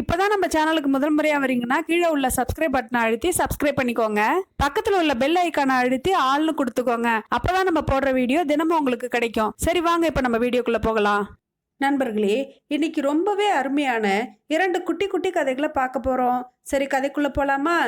இப்போதான் நம்ம சேனலுக்கு முதல் முறையாக வரீங்கன்னா கீழே உள்ள சப்ஸ்கிரைப் பட்டனை அழுத்தி சப்ஸ்கிரைப் பண்ணிக்கோங்க. பக்கத்தில் உள்ள பெல் ஐக்கானை அழுத்தி ஆள்னு கொடுத்துக்கோங்க. அப்போதான் நம்ம போடுற வீடியோ தினமும் உங்களுக்கு கிடைக்கும். சரி வாங்க இப்போ நம்ம வீடியோக்குள்ளே போகலாம். நண்பர்களே இன்னைக்கு ரொம்பவே அருமையான இரண்டு குட்டி குட்டி கதைகளை பார்க்க போகிறோம் சரி கதைக்குள்ளே போகலாமா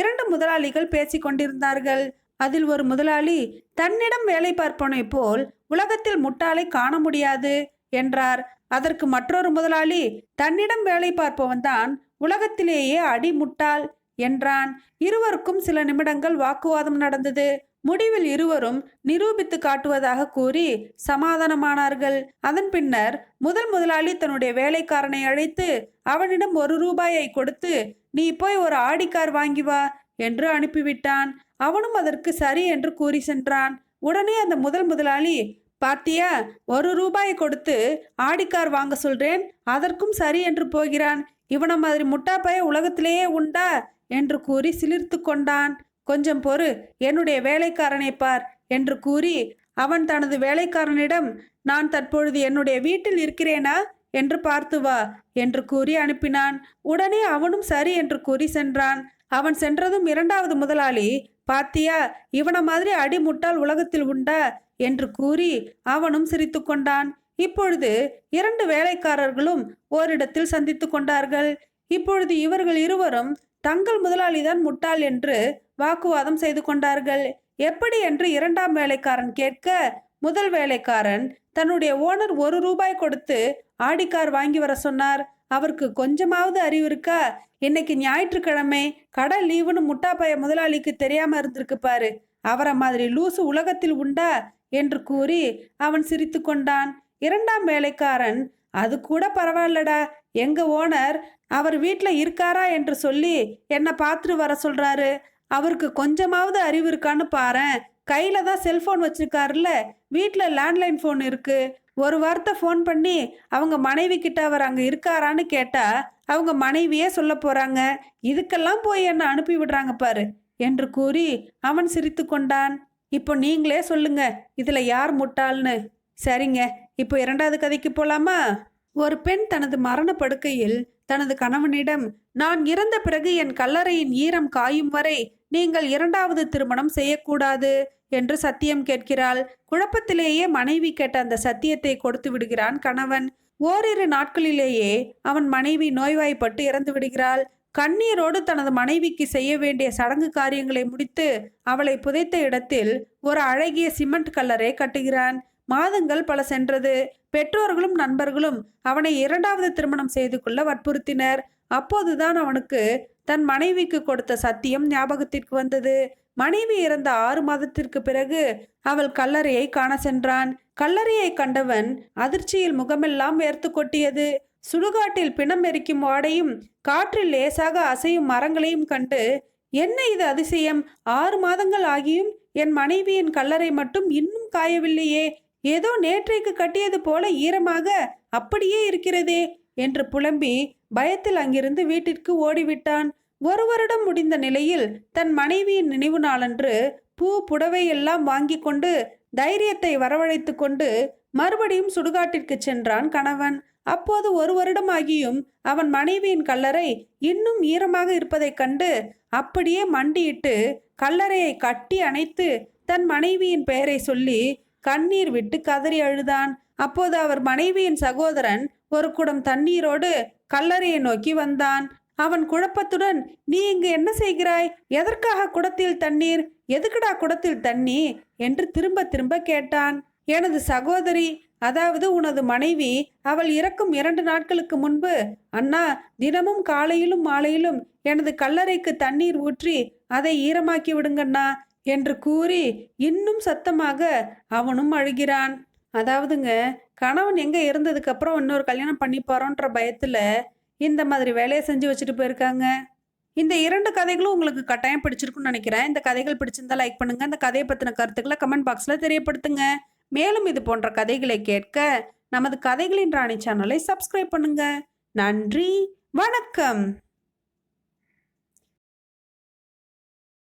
இரண்டு முதலாளிகள் பேசிக் கொண்டிருந்தார்கள். அதில் ஒரு முதலாளி தன்னிடம் வேலை பார்ப்பனை போல் உலகத்தில் முட்டாளை காண முடியாது என்றார். அதற்கு மற்றொரு முதலாளி தன்னிடம் வேலை பார்ப்பவன் தான் உலகத்திலேயே அடி முட்டாள் என்றான். இருவருக்கும் சில நிமிடங்கள் வாக்குவாதம் நடந்தது. முடிவில் இருவரும் நிரூபித்து காட்டுவதாக கூறி சமாதானமானார்கள். அதன் பின்னர் முதல் முதலாளி தன்னுடைய வேலைக்காரனை அழைத்து அவனிடம் ஒரு ரூபாயை கொடுத்து நீ போய் ஒரு ஆடிக்கார் வாங்கி வா என்று அனுப்பிவிட்டான். அவனும் அதற்கு சரி என்று கூறி சென்றான். உடனே அந்த முதல் முதலாளி பாத்தியா ஒரு ரூபாயை கொடுத்து ஆடிக்கார் வாங்க சொல்றேன். அதற்கும் சரி என்று போகிறான். இவன மாதிரி முட்டாப்பைய உலகத்திலேயே உண்டா? என்று கூறி சிலிர்த்து கொண்டான். கொஞ்சம் பொறு என்னுடைய வேலைக்காரனை பார் என்று கூறி அவன் தனது வேலைக்காரனிடம் நான் தற்பொழுது என்னுடைய வீட்டில் இருக்கிறேனா? என்று பார்த்து வா என்று கூறி அனுப்பினான். உடனே அவனும் சரி என்று கூறி சென்றான். அவன் சென்றதும் இரண்டாவது முதலாளி பாத்தியா இவன மாதிரி அடி முட்டாள் உலகத்தில் உண்டா? என்று கூறி அவனும் சிரித்து கொண்டான். இப்பொழுது இரண்டு வேலைக்காரர்களும் ஓரிடத்தில் சந்தித்து கொண்டார்கள். இப்பொழுது இவர்கள் இருவரும் தங்கள் முதலாளிதான் முட்டாள் என்று வாக்குவாதம் செய்து கொண்டார்கள். எப்படி என்று இரண்டாம் வேலைக்காரன் கேட்க முதல் வேலைக்காரன் தன்னுடைய ஓனர் ஒரு ரூபாய் கொடுத்து ஆடிக்கார் வாங்கி வர சொன்னார். அவருக்கு கொஞ்சமாவது அறிவு இருக்கா? இன்னைக்கு ஞாயிற்றுக்கிழமை கடை லீவுன்னு முட்டாப்பைய முதலாளிக்கு தெரியாம இருந்திருக்கு பாரு. அவரை மாதிரி லூசு உலகத்தில் உண்டா? என்று கூறி அவன் சிரித்து கொண்டான். இரண்டாம் வேலைக்காரன் அது கூட பரவாயில்லடா. எங்க ஓனர் அவர் வீட்டில் இருக்காரா? என்று சொல்லி என்னை பார்த்துட்டு வர சொல்றாரு. அவருக்கு கொஞ்சமாவது அறிவு இருக்கான்னு பாரேன். கையில தான் செல்போன் வச்சிருக்காருல்ல. வீட்டில் லேண்ட்லைன் ஃபோன் இருக்கு. ஒரு வார்த்தை ஃபோன் பண்ணி அவங்க மனைவி கிட்ட அவர் அங்கே இருக்காரான்னு கேட்டா அவங்க மனைவியே சொல்ல போறாங்க இதுக்கெல்லாம் போய் என்ன அனுப்பி விடுறாங்க பாரு என்று கூறி அவன் சிரித்து கொண்டான். இப்போ நீங்களே சொல்லுங்க இதில் யார் முட்டாள்னு. சரிங்க இப்போ இரண்டாவது கதைக்கு போலாமா? ஒரு பெண் தனது மரண படுக்கையில் தனது கணவனிடம் நான் இறந்த பிறகு என் கல்லறையின் ஈரம் காயும் வரை நீங்கள் இரண்டாவது திருமணம் செய்யக்கூடாது என்று சத்தியம் கேட்கிறாள். குழப்பத்திலேயே மனைவி கேட்ட அந்த சத்தியத்தை கொடுத்து விடுகிறான் கணவன். ஓரிரு நாட்களிலேயே அவன் மனைவி நோய்வாய்ப்பட்டு இறந்து விடுகிறாள். கண்ணீரோடு தனது மனைவிக்கு செய்ய வேண்டிய சடங்கு காரியங்களை முடித்து அவளை புதைத்த இடத்தில் ஒரு அழகிய சிமெண்ட் கல்லறை கட்டுகிறான். மாதங்கள் பல சென்றது. பெற்றோர்களும் நண்பர்களும் அவனை இரண்டாவது திருமணம் செய்து கொள்ள வற்புறுத்தினர். அப்போதுதான் அவனுக்கு தன் மனைவிக்கு கொடுத்த சத்தியம் ஞாபகத்திற்கு வந்தது. மனைவி இறந்த ஆறு மாதத்திற்கு பிறகு அவள் கல்லறையை காண சென்றான். கல்லறையை கண்டவன் அதிர்ச்சியில் முகமெல்லாம் வேர்த்து கொட்டியது. சுடுகாட்டில் பிணம் எரிக்கும் வாடையும் காற்றில் லேசாக அசையும் மரங்களையும் கண்டு என்ன இது அதிசயம்? ஆறு மாதங்கள் ஆகியும் என் மனைவியின் கல்லறை மட்டும் இன்னும் காயவில்லையே. ஏதோ நேற்றைக்கு கட்டியது போல ஈரமாக அப்படியே இருக்கிறதே என்று புலம்பி பயத்தில் அங்கிருந்து வீட்டிற்கு ஓடிவிட்டான். ஒரு வருடம் முடிந்த நிலையில் தன் மனைவியின் நினைவு நாளன்று பூ புடவையெல்லாம் வாங்கி கொண்டு தைரியத்தை வரவழைத்து கொண்டு மறுபடியும் சுடுகாட்டிற்கு சென்றான் கணவன். அப்போது ஒரு வருடமாகியும் அவன் மனைவியின் கல்லறை இன்னும் ஈரமாக இருப்பதைக் கண்டு அப்படியே மண்டியிட்டு கல்லறையை கட்டி அணைத்து தன் மனைவியின் பெயரை சொல்லி கண்ணீர் விட்டு கதறி அழுதான். அப்போது அவர் மனைவியின் சகோதரன் ஒரு குடம் தண்ணீரோடு கல்லறையை நோக்கி வந்தான். அவன் குழப்பத்துடன் நீ இங்கு என்ன செய்கிறாய்? எதற்காக குடத்தில் தண்ணீர்? எதுக்குடா குடத்தில் தண்ணி? என்று திரும்ப திரும்ப கேட்டான். எனது சகோதரி அதாவது உனது மனைவி அவள் இறக்கும் இரண்டு நாட்களுக்கு முன்பு அண்ணா தினமும் காலையிலும் மாலையிலும் எனது கல்லறைக்கு தண்ணீர் ஊற்றி அதை ஈரமாக்கி விடுங்கண்ணா. என்று கூறி இன்னும் சத்தமாக அவனும் அழுகிறான். அதாவதுங்க கணவன் எங்கே இருந்ததுக்கு அப்புறம் இன்னொரு கல்யாணம் பண்ணி போறோன்ற பயத்தில் இந்த மாதிரி வேலையை செஞ்சு வச்சுட்டு போயிருக்காங்க. இந்த இரண்டு கதைகளும் உங்களுக்கு கட்டாயம் பிடிச்சிருக்குன்னு நினைக்கிறேன். இந்த கதைகள் பிடிச்சிருந்தா லைக் பண்ணுங்க. இந்த கதையை பற்றின கருத்துக்களை கமெண்ட் பாக்ஸில் தெரியப்படுத்துங்க. மேலும் இது போன்ற கதைகளை கேட்க நமது கதைகளின் ராணி சேனலை சப்ஸ்கிரைப் பண்ணுங்க. நன்றி. வணக்கம்.